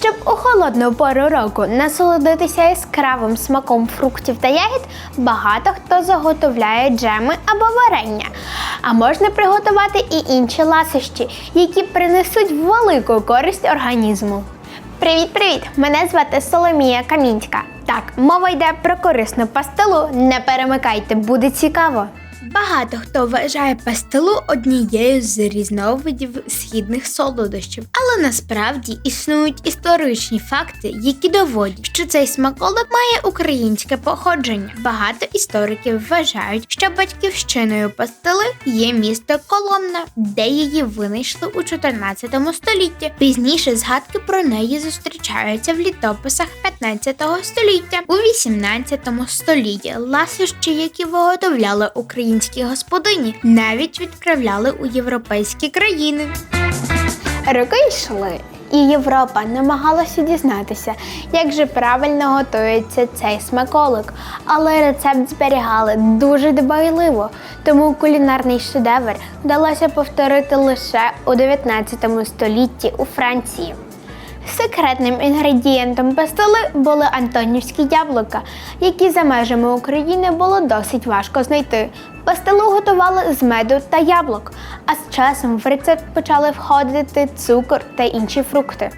Щоб у холодну пору року насолодитися яскравим смаком фруктів та ягід, багато хто заготовляє джеми або варення. А можна приготувати і інші ласощі, які принесуть велику користь організму. Привіт, привіт! Мене звати Соломія Камінська. Так, мова йде про корисну пастилу. Не перемикайте, буде цікаво. Багато хто вважає пастилу однією з різновидів східних солодощів, але насправді існують історичні факти, які доводять, що цей смаколик має українське походження. Багато істориків вважають, що батьківщиною пастили є місто Коломна, де її винайшли у 14 столітті. Пізніше згадки про неї зустрічаються в літописах 15 століття. У 18 столітті ласощі, які виготовляли українські господині, навіть відправляли у європейські країни. Роки йшли, і Європа намагалася дізнатися, як же правильно готується цей смаколик, але рецепт зберігали дуже дбайливо, тому кулінарний шедевр вдалося повторити лише у 19 столітті у Франції. Секретним інгредієнтом пастили були антонівські яблука, які за межами України було досить важко знайти. Пастилу готували з меду та яблук, а з часом в рецепт почали входити цукор та інші фрукти.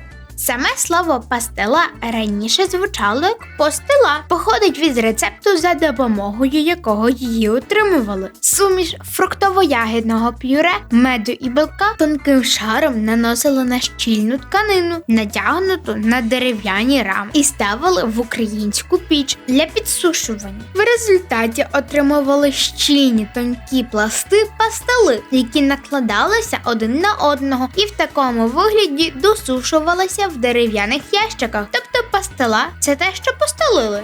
Саме слово пастила раніше звучало як постила, походить від рецепту, за допомогою якого її отримували. Суміш фруктово-ягідного пюре, меду і білка тонким шаром наносили на щільну тканину, натягнуту на дерев'яні рами, і ставили в українську піч для підсушування. В результаті отримували щільні тонкі пласти пастили, які накладалися один на одного, і в такому вигляді досушувалися в дерев'яних ящиках. Тобто пастила це те, що постелили.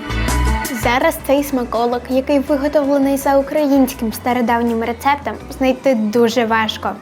Зараз цей смаколик, який виготовлений за українським стародавнім рецептом, знайти дуже важко.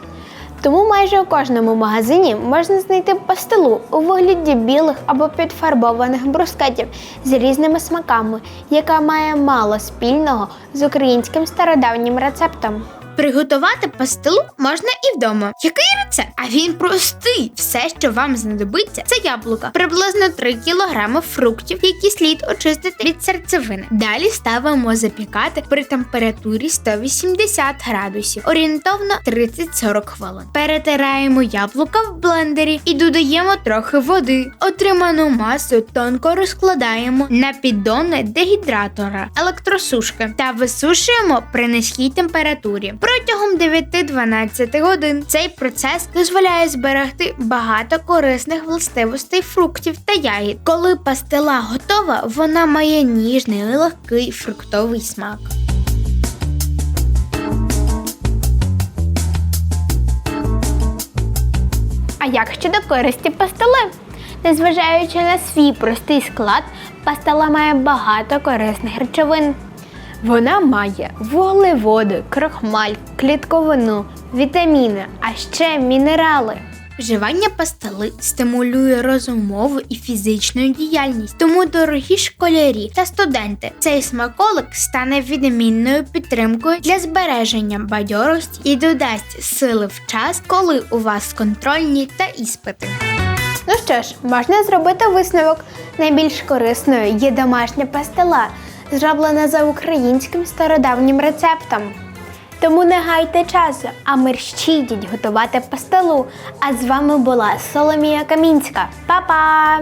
Тому майже у кожному магазині можна знайти пастилу у вигляді білих або підфарбованих брускетів з різними смаками, яка має мало спільного з українським стародавнім рецептом. Приготувати пастилу можна і вдома. Який рецепт? А він простий. Все, що вам знадобиться, це яблука, приблизно 3 кг фруктів, які слід очистити від серцевини. Далі ставимо запікати при температурі 180 градусів, орієнтовно 30-40 хвилин. Перетираємо яблука в блендері і додаємо трохи води. Отриману масу тонко розкладаємо на піддони дегідратора, електросушки та висушуємо при низькій температурі протягом 9-12 годин. Цей процес дозволяє зберегти багато корисних властивостей фруктів та ягід. Коли пастила готова, вона має ніжний легкий фруктовий смак. А як щодо користі пастили? Незважаючи на свій простий склад, пастила має багато корисних речовин. Вона має вуглеводи, крохмаль, клітковину, вітаміни, а ще мінерали. Вживання пастили стимулює розумову і фізичну діяльність, тому дорогі школярі та студенти цей смаколик стане відмінною підтримкою для збереження бадьорості і додасть сили в час, коли у вас контрольні та іспити. Ну що ж, можна зробити висновок. Найбільш корисною є домашня пастила, зроблена за українським стародавнім рецептом. Тому не гайте часу, а мерщіть готувати пастилу. А з вами була Соломія Камінська. Па-па!